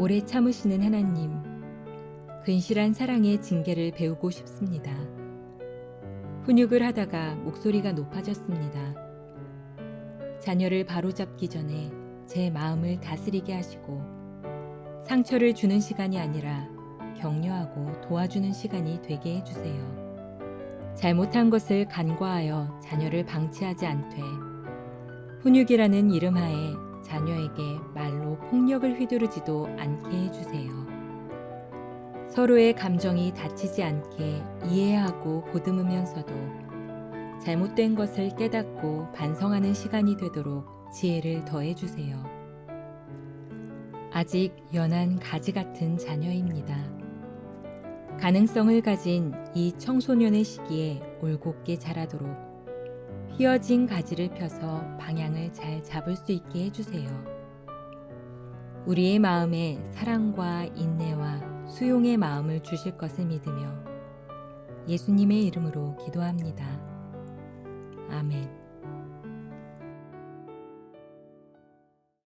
오래 참으시는 하나님, 근실한 사랑의 징계를 배우고 싶습니다. 훈육을 하다가 목소리가 높아졌습니다. 자녀를 바로잡기 전에 제 마음을 다스리게 하시고 상처를 주는 시간이 아니라 격려하고 도와주는 시간이 되게 해주세요. 잘못한 것을 간과하여 자녀를 방치하지 않되 훈육이라는 이름 하에 자녀에게 말로 폭력을 휘두르지도 않게 해주세요. 서로의 감정이 다치지 않게 이해하고 보듬으면서도 잘못된 것을 깨닫고 반성하는 시간이 되도록 지혜를 더해주세요. 아직 연한 가지 같은 자녀입니다. 가능성을 가진 이 청소년의 시기에 올곧게 자라도록 휘어진 가지를 펴서 방향을 잘 잡을 수 있게 해주세요. 우리의 마음에 사랑과 인내와 수용의 마음을 주실 것을 믿으며 예수님의 이름으로 기도합니다. 아멘.